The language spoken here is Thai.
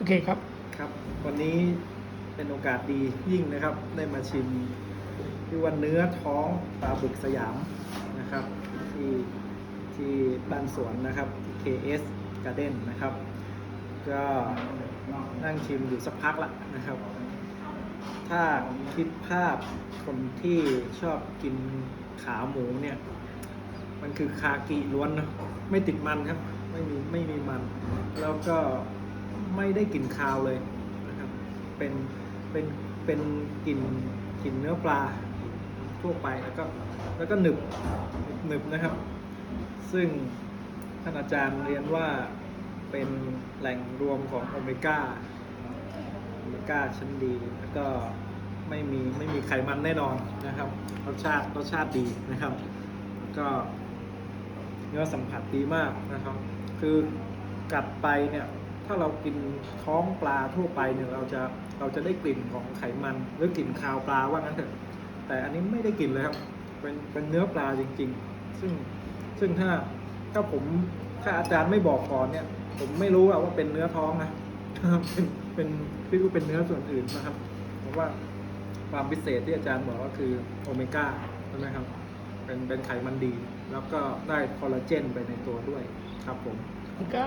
โอเคครับครับ วันนี้เป็นโอกาสดียิ่งนะครับ ได้มาชิมที่ว่าเนื้อท้องปลาบึกสยามนะครับ ที่ที่บ้านสวนนะครับที่ KS Garden นะครับ ก็นั่งชิมอยู่สักพักละนะครับ ถ้าคิดภาพคนที่ชอบกินขาหมูเนี่ย มันคือคากิล้วนนะไม่ติดมันครับ ไม่มีไม่มีมัน แล้วก็ ไม่ได้กลิ่นคาวเลยนะครับ เป็นเป็นเป็นกลิ่นกลิ่นเนื้อปลาทั่วไปแล้วก็แล้วก็หนึบหนึบนะครับ ซึ่งท่านอาจารย์เรียนว่าเป็นแหล่งรวมของโอเมก้าโอเมก้าชั้นดีแล้วก็ไม่มีไม่มีไขมันแน่นอนนะครับรสชาติรสชาติดีนะครับ ก็เนื้อสัมผัสดีมากนะครับ คือกัดไปเนี่ย ถ้าเรากินท้องปลาทั่วไปเนี่ยเราจะเราจะได้กลิ่นของไขมันหรือกลิ่นคาวปลาว่างั้นเถอะแต่อันนี้ไม่ได้กลิ่นเลยครับเป็นเป็นเนื้อปลาจริง ๆ ซึ่งซึ่งถ้าถ้าผมถ้าอาจารย์ไม่บอกก่อนเนี่ย ผมไม่รู้อะว่าเป็นเนื้อท้องนะเป็นเป็นพี่ก็เป็นเนื้อส่วนอื่นนะครับเพราะว่าความพิเศษที่อาจารย์บอกก็คือโอเมก้าใช่ไหมครับเป็นเป็นไขมันดี แล้วก็ได้คอลลาเจนไปในตัวด้วยครับผมก็